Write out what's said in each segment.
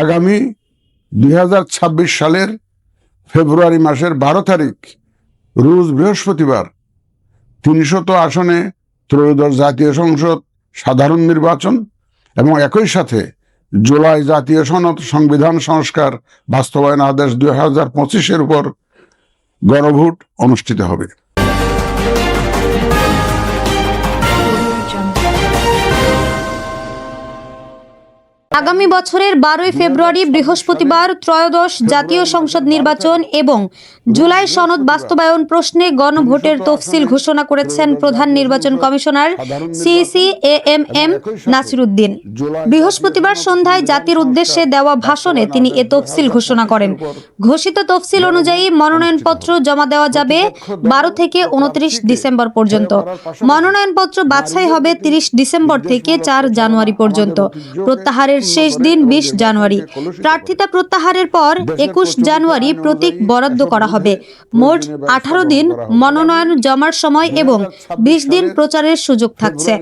আগামী দুই হাজার ছাব্বিশ সালের ফেব্রুয়ারি মাসের বারো তারিখ রোজ বৃহস্পতিবার, তিনশত আসনে ত্রয়োদশ জাতীয় সংসদ সাধারণ নির্বাচন এবং একই সাথে জুলাই জাতীয় সনদ সংবিধান সংস্কার বাস্তবায়ন আদেশ দুই হাজার পঁচিশের উপর গণভোট অনুষ্ঠিত হবে। আগামী বছরের বারোই ফেব্রুয়ারি বৃহস্পতিবার ত্রয়োদশ জাতীয় সংসদ নির্বাচন এবং জুলাই সনদ বাস্তবায়ন প্রশ্নে গণভোটের তফসিল ঘোষণা করেছেন প্রধান নির্বাচন commissioner CEC A M M Nasiruddin. বৃহস্পতিবার সন্ধ্যায় জাতির উদ্দেশ্যে দেওয়া ভাষণে তিনি এ তফসিল ঘোষণা করেন। ঘোষিত তফসিল অনুযায়ী মনোনয়নপত্র জমা দেওয়া যাবে বারো থেকে উনত্রিশ ডিসেম্বর পর্যন্ত। মনোনয়নপত্র বাছাই হবে তিরিশ ডিসেম্বর থেকে চার জানুয়ারি পর্যন্ত। প্রত্যাহারের শেষ দিন বিশ জানুয়ারি। প্রার্থিতা প্রত্যাহারের পর একুশ জানুয়ারি প্রতীক বরাদ্দ করা হবে। মোট আঠারো দিন মনোনয়ন জমার সময় এবং বিশ দিন প্রচারের সুযোগ থাকছে।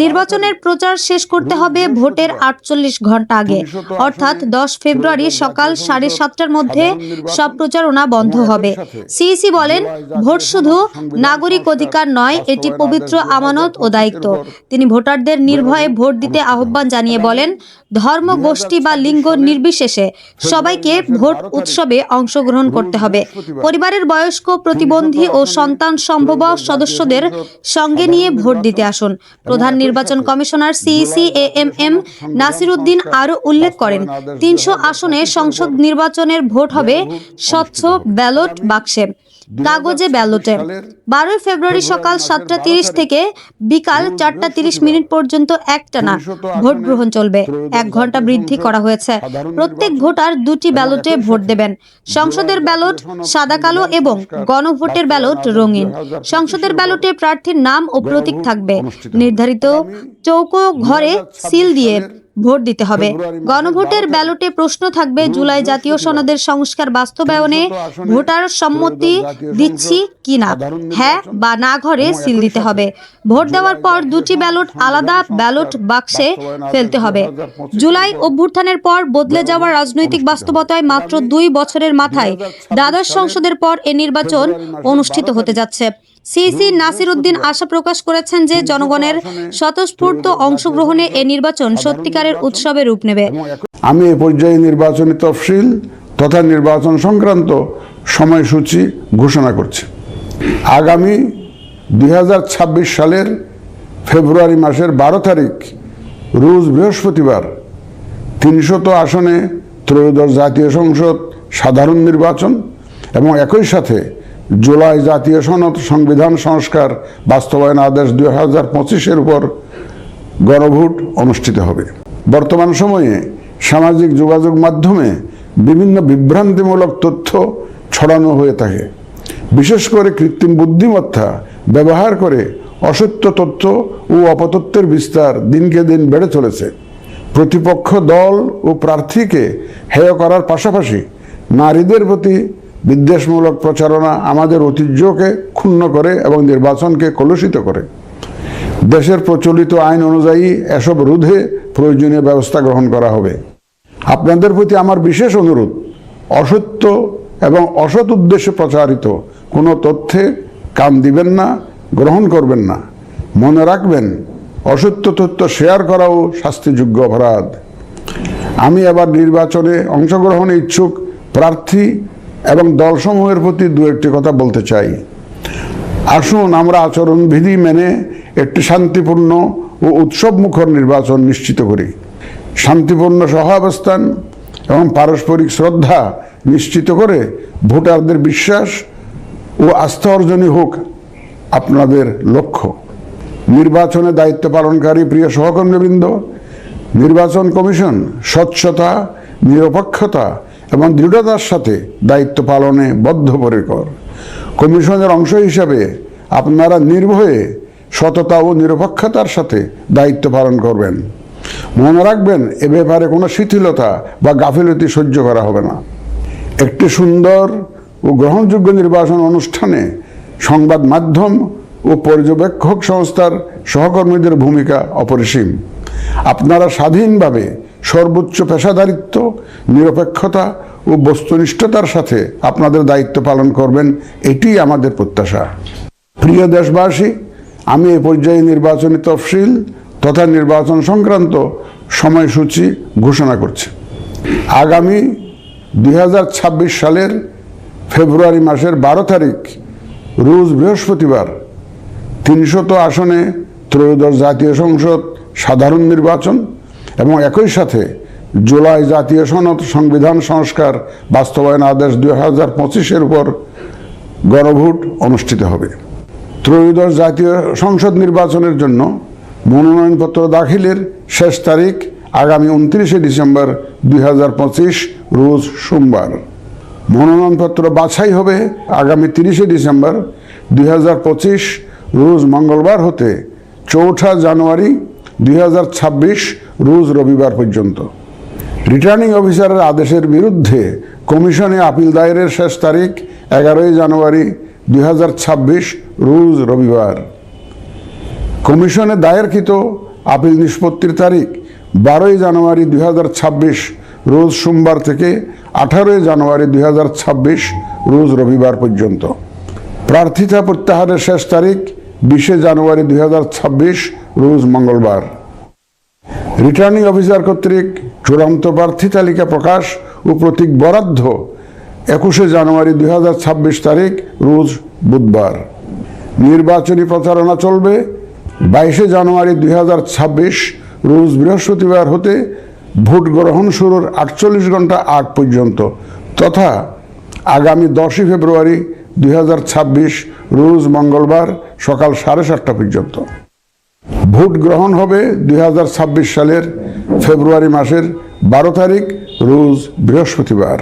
নির্বাচনের প্রচার শেষ করতে হবে ভোটের আটচল্লিশ ঘণ্টা আগে। অর্থাৎ দশ ফেব্রুয়ারি সকাল সাড়ে সাতটার মধ্যে সব প্রচারণা বন্ধ হবে। সিইসি বলেন ভোট শুধু নাগরিক অধিকার নয় এটি পবিত্র আমানত ও দায়িত্ব। তিনি ভোটারদের নির্ভয়ে ভোট দিতে আহ্বান জানিয়ে বলেন ধর্ম গোষ্ঠী বা লিঙ্গ নির্বিশেষে সবাইকে ভোট উৎসবে অংশগ্রহণ করতে হবে। পরিবারের বয়স্ক প্রতিবন্ধী ও সন্তান সম্ভব সদস্যদের সঙ্গে নিয়ে ভোট দিতে আসুন। প্রধান নির্বাচন commissioner CEC A M M Nasiruddin আরও উল্লেখ করেন তিনশো আসনে সংসদ নির্বাচনের ভোট হবে স্বচ্ছ ব্যালট বাক্সে। কাগজে ব্যালটে। বারোই ফেব্রুয়ারি সকাল সাতটা তিরিশ থেকে বিকাল চারটা তিরিশ মিনিট পর্যন্ত একটানা ভোট গ্রহণ চলবে। এক ঘণ্টা বৃদ্ধি করা হয়েছে। প্রত্যেক ভোটার দুটি ব্যালটে ভোট দেবেন। সংসদের ব্যালট সাদা কালো এবং গণভোটের ব্যালট রঙিন। সংসদের ব্যালটে প্রার্থীর নাম ও প্রতীক থাকবে। নির্ধারিত চৌকো ঘরে সিল দিয়ে ভোট দিতে হবে। গণভোটের ব্যালটে প্রশ্ন থাকবে জুলাই জাতীয় সনদের সংস্কার বাস্তবায়নে ভোটার সম্মতি দিচ্ছি কিনা হ্যাঁ বা না ঘরে সিল দিতে হবে। ভোট দেওয়ার পর দুটি ব্যালট আলাদা ব্যালট বাক্সে ফেলতে হবে। জুলাই অভ্যুত্থানের পর বদলে যাওয়া রাজনৈতিক বাস্তবতায় মাত্র দুই বছরের মাথায় দ্বাদশ সংসদের পর এ নির্বাচন অনুষ্ঠিত হতে যাচ্ছে। সিসি নাসির উদ্দিন আশা প্রকাশ করেছেন যে জনগণের স্বতঃস্ফূর্ত অংশগ্রহণে এ নির্বাচন সত্যিকারের উৎসবে রূপ নেবে। আমি এ পর্যায়ে নির্বাচনী তফসিল তথা নির্বাচন সংক্রান্ত সময়সূচি ঘোষণা করছি। আগামী দুই হাজার ছাব্বিশ সালের ফেব্রুয়ারি মাসের বারো তারিখ, রোজ বৃহস্পতিবার, তিনশত আসনে ত্রয়োদশ জাতীয় সংসদ সাধারণ নির্বাচন এবং একই সাথে জুলাই জাতীয় সনদ সংবিধান সংস্কার বাস্তবায়ন আদেশ দুই হাজার পঁচিশের উপর গণভোট অনুষ্ঠিত হবে। বর্তমান সময়ে সামাজিক যোগাযোগ মাধ্যমে বিভিন্ন বিভ্রান্তিমূলক তথ্য ছড়ানো হয়ে থাকে। বিশেষ করে কৃত্রিম বুদ্ধিমত্তা ব্যবহার করে অসত্য তথ্য ও অপতথ্যের বিস্তার দিনকে দিন বেড়ে চলেছে। প্রতিপক্ষ দল ও প্রার্থীকে হেয় করার পাশাপাশি নারীদের প্রতি বিদ্বেষমূলক প্রচারণা আমাদের ঐতিহ্যকে ক্ষুণ্ণ করে এবং নির্বাচনকে কলুষিত করে। দেশের প্রচলিত আইন অনুযায়ী এসব রোধে প্রয়োজনীয় ব্যবস্থা গ্রহণ করা হবে। আপনাদের প্রতি আমার বিশেষ অনুরোধ, অসত্য এবং অসৎ উদ্দেশ্যে প্রচারিত কোনো তথ্যে কান দিবেন না, গ্রহণ করবেন না। মনে রাখবেন, অসত্য তথ্য শেয়ার করাও শাস্তিযোগ্য অপরাধ। আমি এবার নির্বাচনে অংশগ্রহণে ইচ্ছুক প্রার্থী এবং দলসমূহের প্রতি দু একটি কথা বলতে চাই। আসুন আমরা আচরণবিধি মেনে একটি শান্তিপূর্ণ ও উৎসবমুখর নির্বাচন নিশ্চিত করি। শান্তিপূর্ণ সহাবস্থান এবং পারস্পরিক শ্রদ্ধা নিশ্চিত করে ভোটারদের বিশ্বাস ও আস্থা অর্জনই হোক আপনাদের লক্ষ্য। নির্বাচনে দায়িত্ব পালনকারী প্রিয় সহকর্মীবৃন্দ, নির্বাচন কমিশন স্বচ্ছতা, নিরপেক্ষতা এবং দৃঢ়তার সাথে দায়িত্ব পালনে বদ্ধপরিকর। কমিশনের অংশ হিসাবে আপনারা নির্ভয়ে সততা ও নিরপেক্ষতার সাথে দায়িত্ব পালন করবেন। মনে রাখবেন, এ ব্যাপারে কোনো শিথিলতা বা গাফিলতি সহ্য করা হবে না। একটি সুন্দর ও গ্রহণযোগ্য নির্বাচন অনুষ্ঠানে সংবাদ মাধ্যম ও পর্যবেক্ষক সংস্থার সহকর্মীদের ভূমিকা অপরিসীম। আপনারা স্বাধীনভাবে সর্বোচ্চ পেশাদারিত্ব, নিরপেক্ষতা ও বস্তুনিষ্ঠতার সাথে আপনাদের দায়িত্ব পালন করবেন এটি আমাদের প্রত্যাশা। প্রিয় দেশবাসী, আমি এ পর্যায়ে নির্বাচনী তফসিল তথা নির্বাচন সংক্রান্ত সময়সূচি ঘোষণা করছি। আগামী দু হাজার ছাব্বিশ সালের ফেব্রুয়ারি মাসের বারো তারিখ, রোজ বৃহস্পতিবার, তিনশত আসনে ত্রয়োদশ জাতীয় সংসদ সাধারণ নির্বাচন এবং একই সাথে জুলাই জাতীয় সনদ সংবিধান সংস্কার বাস্তবায়ন আদেশ দুই হাজার পঁচিশের উপর গণভোট অনুষ্ঠিত হবে। ত্রয়োদশ জাতীয় সংসদ নির্বাচনের জন্য মনোনয়নপত্র দাখিলের শেষ তারিখ আগামী উনত্রিশে ডিসেম্বর দুই হাজার পঁচিশ, রোজ সোমবার। মনোনয়নপত্র বাছাই হবে আগামী তিরিশে ডিসেম্বর দুই হাজার পঁচিশ, রোজ মঙ্গলবার হতে চৌঠা জানুয়ারি দুই হাজার ছাব্বিশ রোজ রবিবার পর্যন্ত। রিটার্নিং অফিসারের আদেশের বিরুদ্ধে কমিশনে আপিল দায়েরের শেষ তারিখ এগারোই জানুয়ারি দুই হাজার ছাব্বিশ, রোজ রবিবার। কমিশনে দায়েরকৃত আপিল নিষ্পত্তির তারিখ বারোই জানুয়ারি দুই হাজার ছাব্বিশ, রোজ সোমবার থেকে আঠারোই জানুয়ারি দুই হাজার ছাব্বিশ, রোজ রবিবার পর্যন্ত। প্রার্থিতা প্রত্যাহারের শেষ তারিখ বিশে জানুয়ারি দুই হাজার ছাব্বিশ, রোজ মঙ্গলবার। রিটার্নিং অফিসার কর্তৃক চূড়ান্ত প্রার্থী তালিকা প্রকাশ ও প্রতীক বরাদ্দ একুশে জানুয়ারি দুই হাজার ছাব্বিশ তারিখ, রোজ বুধবার। নির্বাচনী প্রচারণা চলবে বাইশে জানুয়ারি দুই হাজার ছাব্বিশ, রোজ বৃহস্পতিবার হতে ভোট গ্রহণ শুরুর আটচল্লিশ ঘণ্টা আগ পর্যন্ত তথা আগামী দশই ফেব্রুয়ারি দুই হাজার ছাব্বিশ, রোজ মঙ্গলবার সকাল সাড়ে সাতটা পর্যন্ত। ভোট গ্রহণ হবে দু হাজার ছাব্বিশ সালের ফেব্রুয়ারি মাসের বারো তারিখ রোজ বৃহস্পতিবার।